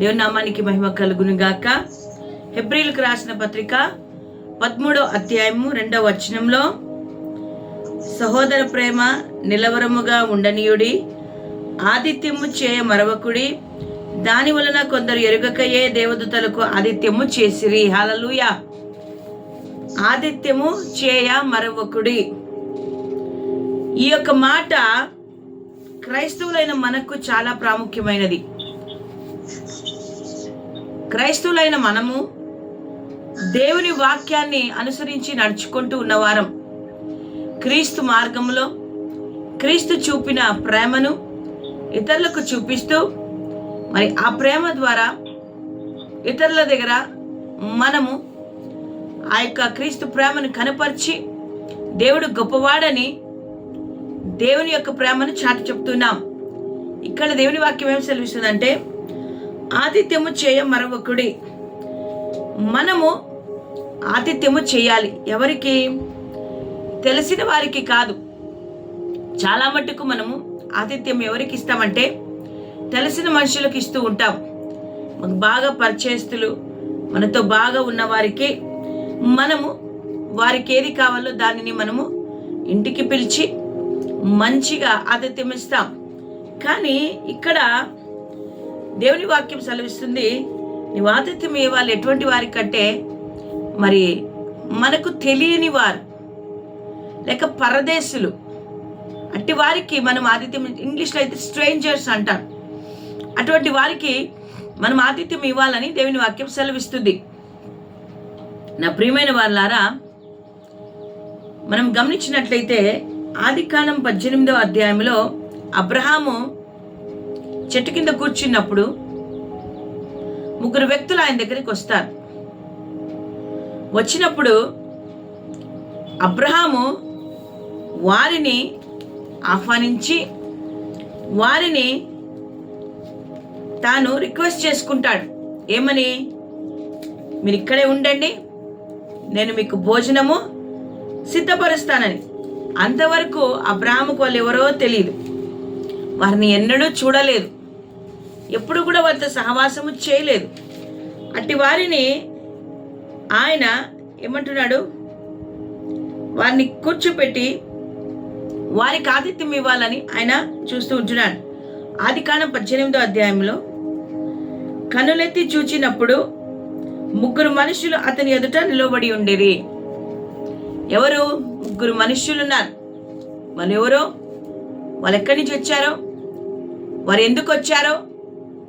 దేవనామానికి మహిమ కలుగును గాక హెబ్రిల్కి రాసిన పత్రిక పదమూడో అధ్యాయము రెండవ వచనంలో సహోదర ప్రేమ నిలవరముగా ఉండనీయుడి ఆదిత్యము చేయ మరవకుడి దాని వలన కొందరు ఎరుగకయే దేవదూతలకు ఆదిత్యము చేసిరి. హలలుయ ఆదిత్యము చేయ మరవకుడి. ఈ యొక్క మాట క్రైస్తవులైన మనకు చాలా ప్రాముఖ్యమైనది. క్రైస్తవులైన మనము దేవుని వాక్యాన్ని అనుసరించి నడుచుకుంటూ ఉన్నవారం క్రీస్తు మార్గంలో క్రీస్తు చూపిన ప్రేమను ఇతరులకు చూపిస్తూ మరి ఆ ప్రేమ ద్వారా ఇతరుల దగ్గర మనము ఆ యొక్క క్రీస్తు ప్రేమను కనపరిచి దేవుడు గొప్పవాడని దేవుని యొక్క ప్రేమను చాటి చెప్తున్నాం. ఇక్కడ దేవుని వాక్యం ఏం సెలవిస్తుందంటే ఆతిథ్యము చేయ మరొకడి. మనము ఆతిథ్యము చేయాలి. ఎవరికి? తెలిసిన వారికి కాదు. చాలా మట్టుకు మనము ఆతిథ్యం ఎవరికి ఇస్తామంటే తెలిసిన మనుషులకు ఇస్తూ ఉంటాం. మనకు బాగా పరిచయస్తులు మనతో బాగా ఉన్న వారికి మనము వారికి ఏది కావాలో దానిని మనము ఇంటికి పిలిచి మంచిగా ఆతిథ్యం ఇస్తాం. కానీ ఇక్కడ దేవుని వాక్యం సెలవిస్తుంది నీవు ఆతిథ్యం ఇవ్వాలి ఎటువంటి వారికంటే మరి మనకు తెలియని వారు లేక పరదేశులు. అట్టి వారికి మనం ఆతిథ్యం ఇంగ్లీష్లో అయితే స్ట్రేంజర్స్ అంటారు. అటువంటి వారికి మనం ఆతిథ్యం ఇవ్వాలని దేవుని వాక్యం సెలవిస్తుంది. నా ప్రియమైన వాళ్ళారా మనం గమనించినట్లయితే ఆదికాలం పద్దెనిమిదవ అధ్యాయంలో అబ్రహాము చెట్టు కింద కూర్చున్నప్పుడు ముగ్గురు వ్యక్తులు ఆయన దగ్గరికి వస్తారు. వచ్చినప్పుడు అబ్రహాము వారిని ఆహ్వానించి వారిని తాను రిక్వెస్ట్ చేసుకుంటాడు. ఏమని? మీరు ఇక్కడే ఉండండి నేను మీకు భోజనము సిద్ధపరుస్తానని. అంతవరకు అబ్రాహ్మకు వాళ్ళు ఎవరో తెలియదు వారిని ఎన్నడూ చూడలేదు. ఎప్పుడు కూడా వారితో సహవాసము చేయలేదు. అట్టి వారిని ఆయన ఏమంటున్నాడు? వారిని కూర్చోపెట్టి వారికి ఆతిథ్యం ఇవ్వాలని ఆయన చూస్తూ ఉంటున్నాడు. ఆది కాలం పద్దెనిమిదో అధ్యాయంలో కనులెత్తి చూచినప్పుడు ముగ్గురు మనుషులు అతని ఎదుట నిలబడి ఉండేరి. ఎవరు? ముగ్గురు మనుష్యులు ఉన్నారు వాళ్ళు ఎవరో? వాళ్ళు ఎక్కడి నుంచి వచ్చారో? వారు ఎందుకు వచ్చారో?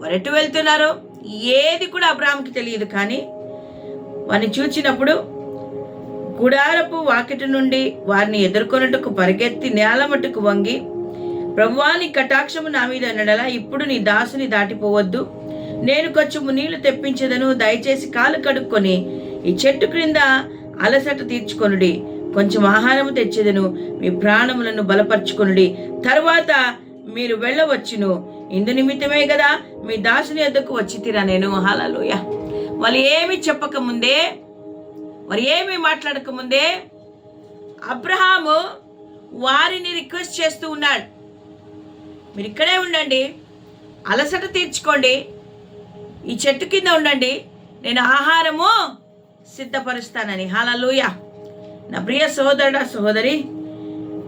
వారు ఎటు వెళ్తున్నారో? ఏది కూడా అబ్రాహాంకి తెలియదు కానీ వారిని చూచినప్పుడు గుడారపు వాకిటి నుండి వారిని ఎదుర్కొనుటకు పరిగెత్తి నేల మట్టుకు వంగి ప్రభువాని కటాక్షము నా మీద నడలా ఇప్పుడు నీ దాసుని దాటిపోవద్దు. నేను కొంచెము నీళ్ళు తెప్పించదను. దయచేసి కాలు కడుక్కొని ఈ చెట్టు క్రింద అలసట తీర్చుకొనుడి. కొంచెం ఆహారము తెచ్చేదను. మీ ప్రాణములను బలపరుచుకొనుడి. తర్వాత మీరు వెళ్ళవచ్చును. ఇందు నిమిత్తమే కదా మీ దాసుని ఎద్దకు వచ్చి తీరా నేను. హాలలోయ వాళ్ళు ఏమి చెప్పకముందే మరి ఏమి మాట్లాడకముందే అబ్రహాము వారిని రిక్వెస్ట్ చేస్తూ ఉన్నాడు. మీరు ఇక్కడే ఉండండి అలసట తీర్చుకోండి ఈ చెట్టు కింద ఉండండి నేను ఆహారము సిద్ధపరుస్తానని. హాలలోయ నా ప్రియ సహోదరుడా సహోదరి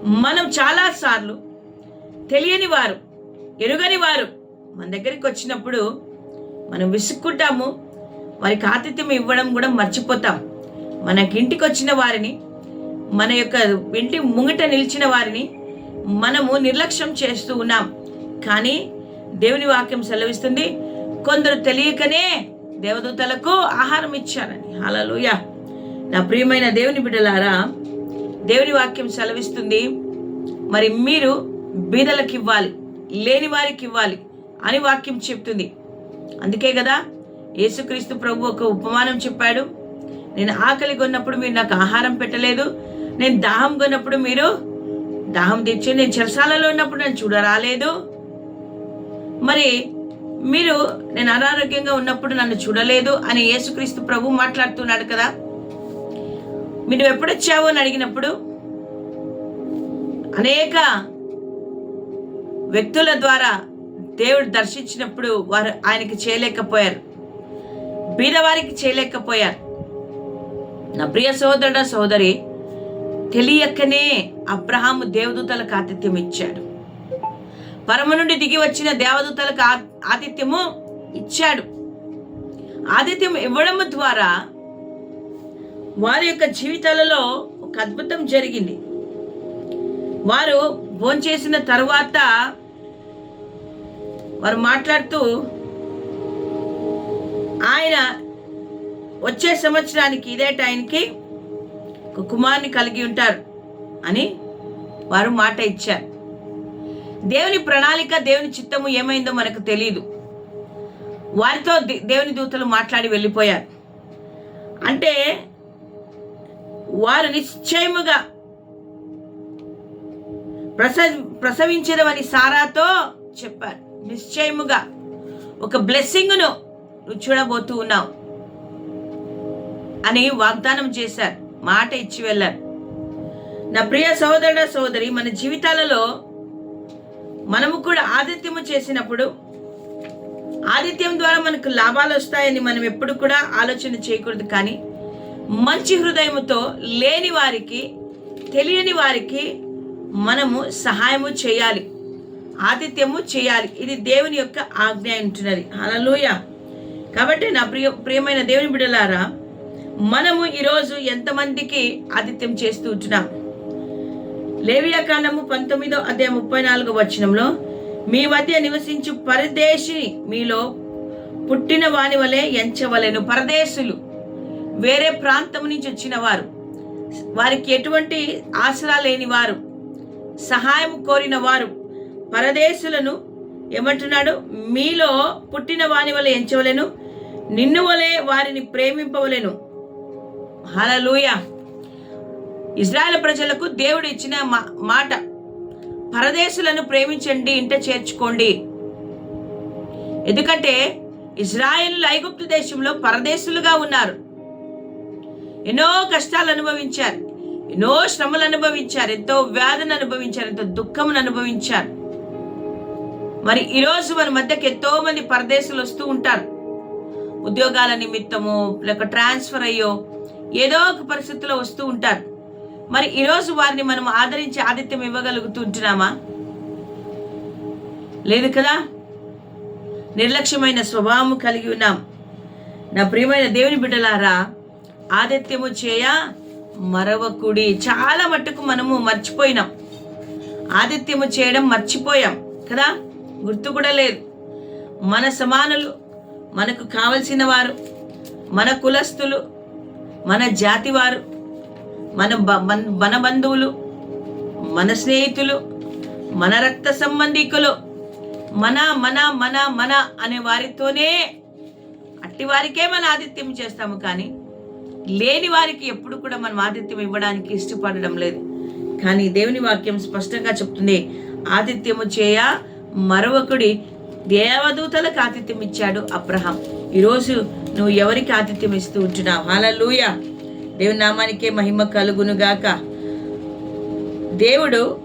మనం చాలాసార్లు తెలియని వారు ఎరుగని వారు. మన దగ్గరికి వచ్చినప్పుడు మనం విసుక్కుంటాము. వారికి ఆతిథ్యం ఇవ్వడం కూడా మర్చిపోతాం. మనకి ఇంటికి వచ్చిన వారిని మన యొక్క ఇంటి ముంగిట నిలిచిన వారిని మనము నిర్లక్ష్యం చేస్తూ ఉన్నాం. కానీ దేవుని వాక్యం సెలవిస్తుంది కొందరు తెలియకనే దేవదూతలకు ఆహారం ఇచ్చారని. హలలుయ నా ప్రియమైన దేవుని బిడ్డలారా దేవుని వాక్యం సెలవిస్తుంది మరి మీరు బీదలకు ఇవ్వాలి. లేని వారికి ఇవ్వాలి అని వాక్యం చెప్తుంది. అందుకే కదా యేసుక్రీస్తు ప్రభు ఒక ఉపమానం చెప్పాడు. నేను ఆకలి కొన్నప్పుడు మీరు నాకు ఆహారం పెట్టలేదు. నేను దాహం కొన్నప్పుడు మీరు దాహం తెచ్చి నేను చెరసాలలో ఉన్నప్పుడు నేను చూడరాలేదు. మరి మీరు నేను అనారోగ్యంగా ఉన్నప్పుడు నన్ను చూడలేదు అని యేసుక్రీస్తు ప్రభు మాట్లాడుతున్నాడు కదా. మీరు ఎప్పుడొచ్చావు అని అడిగినప్పుడు అనేక వ్యక్తుల ద్వారా దేవుడు దర్శించినప్పుడు వారు ఆయనకి చేయలేకపోయారు. బీదవారికి చేయలేకపోయారు. నా ప్రియ సోదరుడ సోదరి తెలియకనే అబ్రహాము దేవదూతలకు ఆతిథ్యం ఇచ్చాడు. పరమ నుండి దిగి వచ్చిన దేవదూతలకు ఆ- ఆతిథ్యము ఇచ్చాడు. ఆతిథ్యం ఇవ్వడం ద్వారా వారి యొక్క జీవితాలలో ఒక అద్భుతం జరిగింది. వారు భోంచేసిన తర్వాత వారు మాట్లాడుతూ ఆయన వచ్చే సంవత్సరానికి ఇదే టైంకి ఒక కుమార్ని కలిగి ఉంటారు అని వారు మాట ఇచ్చారు. దేవుని ప్రణాళిక దేవుని చిత్తము ఏమైందో మనకు తెలియదు వారితో దేవుని దూతలు మాట్లాడి వెళ్ళిపోయారు. అంటే వారు నిశ్చయముగా ప్రస ప్రసవించదమని సారాతో చెప్పారు. నిశ్చయముగా ఒక బ్లెస్సింగ్ను నువ్వు చూడబోతూ ఉన్నావు అని వాగ్దానం చేశారు. మాట ఇచ్చి వెళ్ళారు. నా ప్రియ సహోదరుడ సోదరి మన జీవితాలలో మనము కూడా ఆదిత్యము చేసినప్పుడు ఆదిత్యం ద్వారా మనకు లాభాలు వస్తాయని మనం ఎప్పుడు కూడా ఆలోచన చేయకూడదు. కానీ మంచి హృదయముతో లేని వారికి తెలియని వారికి మనము సహాయము చేయాలి. ఆతిథ్యము చేయాలి. ఇది దేవుని యొక్క ఆజ్ఞ ఉంటున్నది అలలోయ కాబట్టి నా ప్రియ ప్రియమైన దేవుని బిడలారా మనము ఈరోజు ఎంతమందికి ఆతిథ్యం చేస్తూ ఉంటున్నాం? లేవియా కాండము పంతొమ్మిదో అదే ముప్పై నాలుగో వచనంలో మీ మధ్య నివసించు పరదేశిని మీలో పుట్టిన వాని వలె ఎంచవలెను. పరదేశులు వేరే ప్రాంతం నుంచి వచ్చిన వారు. వారికి ఎటువంటి ఆసరా లేని వారు. సహాయం కోరిన వారు. పరదేశులను ఏమంటున్నాడు? మీలో పుట్టిన వాని వలె ఎంచవలేను నిన్ను వలె వారిని ప్రేమింపవలెను. హలలుయ ఇజ్రాయెల్ ప్రజలకు దేవుడు ఇచ్చిన మా- మాట పరదేశులను ప్రేమించండి ఇంట చేర్చుకోండి. ఎందుకంటే ఇజ్రాయెల్ ఐగుప్తు దేశంలో పరదేశులుగా ఉన్నారు. ఎన్నో కష్టాలు అనుభవించారు ఎన్నో శ్రమలు అనుభవించారు ఎంతో వ్యాధను అనుభవించారు ఎంతో దుఃఖమును అనుభవించారు. మరి ఈరోజు మన మధ్యకి ఎంతో మంది పరదేశులు వస్తూ ఉంటారు. ఉద్యోగాల నిమిత్తము లేక ట్రాన్స్ఫర్ అయ్యో ఏదో ఒక పరిస్థితిలో వస్తూ ఉంటారు. మరి ఈరోజు వారిని మనం ఆదరించి ఆదిత్యం ఇవ్వగలుగుతుంటున్నామా? లేదు కదా? నిర్లక్ష్యమైన స్వభావం కలిగి ఉన్నాం. నా ప్రియమైన దేవుని బిడ్డలారా ఆదిత్యము చేయ మరవకుడి. చాలా మట్టుకు మనము మర్చిపోయినాం. ఆదిత్యము చేయడం మర్చిపోయాం కదా? గుర్తు కూడా లేదు. మన సమానులు మనకు కావలసిన వారు మన కులస్తులు మన జాతి వారు మన బం- మన బంధువులు మన స్నేహితులు మన రక్త సంబంధికులు మన మన మన మన అనే వారితోనే అట్టి వారికే మన ఆతిథ్యం చేస్తాము కానీ లేని వారికి ఎప్పుడు కూడా మనం ఆతిథ్యం ఇవ్వడానికి ఇష్టపడడం లేదు. కానీ దేవుని వాక్యం స్పష్టంగా చెప్తుంది ఆతిథ్యము చేయ మరొకడి దేవదూతలకు ఆతిథ్యం ఇచ్చాడు అబ్రహాం. ఈరోజు నువ్వు ఎవరికి ఆతిథ్యం ఇస్తూ ఉంటున్నావు? హల్లెలూయ. దేవుని నామానికే మహిమ కలుగును గాక దేవుడు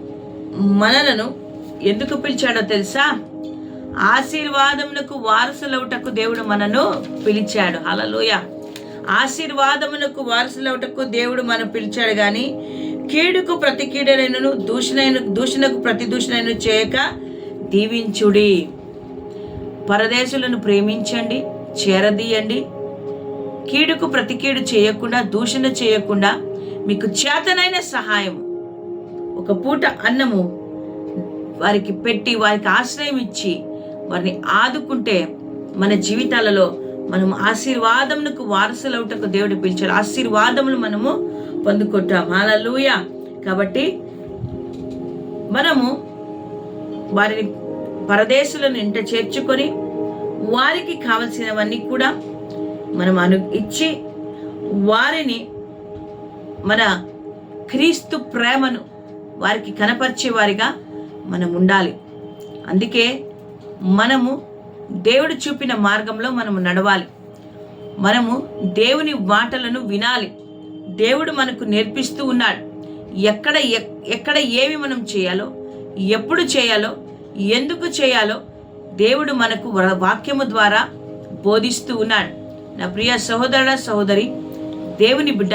మనలను ఎందుకు పిలిచాడో తెలుసా? ఆశీర్వాదమునకు వారసులవుటకు దేవుడు మనను పిలిచాడు. హల్లెలూయ. ఆశీర్వాదమునకు వారసులవుటకు దేవుడు మనం పిలిచాడు కానీ కీడుకు ప్రతి కీడనైనను దూషణైన దూషణకు ప్రతి దూషణైన చేయక దీవించుడి. పరదేశులను ప్రేమించండి చేరదీయండి. కీడుకు ప్రతికీడు చేయకుండా దూషణ చేయకుండా మీకు చేతనైన సహాయం ఒక పూట అన్నము వారికి పెట్టి వారికి ఆశ్రయం ఇచ్చి వారిని ఆదుకుంటే మన జీవితాలలో మనం ఆశీర్వాదమునకు వారసులవుటకు దేవుడు పిలిచాడు. ఆశీర్వాదములు మనము పొందుకుంటాం. హల్లెలూయ కాబట్టి మనము వారిని పరదేశులను ఇంట చేర్చుకొని వారికి కావలసినవన్నీ కూడా మనం అను ఇచ్చి వారిని మన క్రీస్తు ప్రేమను వారికి కనపరిచేవారిగా మనం ఉండాలి. అందుకే మనము దేవుడు చూపిన మార్గంలో మనము నడవాలి. మనము దేవుని మాటలను వినాలి. దేవుడు మనకు నేర్పిస్తూ ఉన్నాడు. ఎక్కడ ఎక్- ఎక్కడ ఏమి మనం చేయాలో ఎప్పుడు చేయాలో ఎందుకు చేయాలో దేవుడు మనకు వ- వాక్యము ద్వారా బోధిస్తూ ఉన్నాడు. నా ప్రియ సహోదరుడ సహోదరి దేవుని బిడ్డ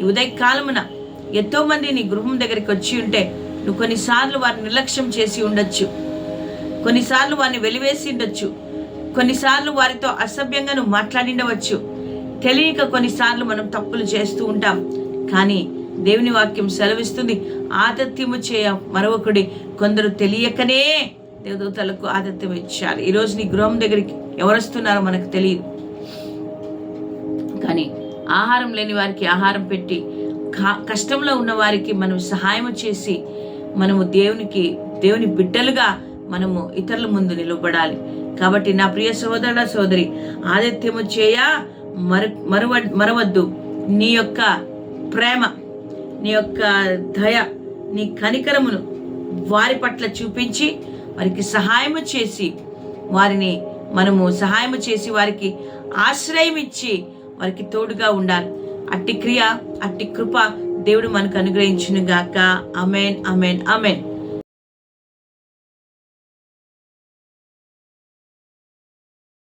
ఈ ఉదయకాలమున ఎంతో నీ గృహం దగ్గరికి వచ్చి ఉంటే నువ్వు కొన్నిసార్లు వారిని నిర్లక్ష్యం చేసి ఉండొచ్చు. కొన్నిసార్లు వారిని వెలివేసి ఉండొచ్చు. కొన్నిసార్లు వారితో అసభ్యంగా నువ్వు మాట్లాడిండవచ్చు. తెలియక కొన్నిసార్లు మనం తప్పులు చేస్తూ ఉంటాం. కానీ దేవుని వాక్యం సెలవిస్తుంది. ఆతిథ్యము చేయ మరొకడి కొందరు తెలియకనే దేవదూతలకు ఆతిథ్యం ఇచ్చారు. ఈరోజు నీ గృహం దగ్గరికి ఎవరు వస్తున్నారో మనకు తెలియదు. కానీ ఆహారం లేని వారికి ఆహారం పెట్టి కా- కష్టంలో ఉన్న వారికి మనం సహాయం చేసి మనము దేవునికి దేవుని బిడ్డలుగా మనము ఇతరుల ముందు నిలబడాలి. కాబట్టి నా ప్రియ సోదరుడ సోదరి ఆదిత్యము చేయ మరు మరవ మరవద్దు. నీ యొక్క ప్రేమ నీ యొక్క దయ నీ కనికరమును వారి పట్ల చూపించి వారికి సహాయము చేసి వారిని మనము సహాయము చేసి వారికి ఆశ్రయం ఇచ్చి వారికి తోడుగా ఉండాలి. అట్టి క్రియ అట్టి కృప దేవుడు మనకు అనుగ్రహించును గాక అమెన్ అమెన్ అమెన్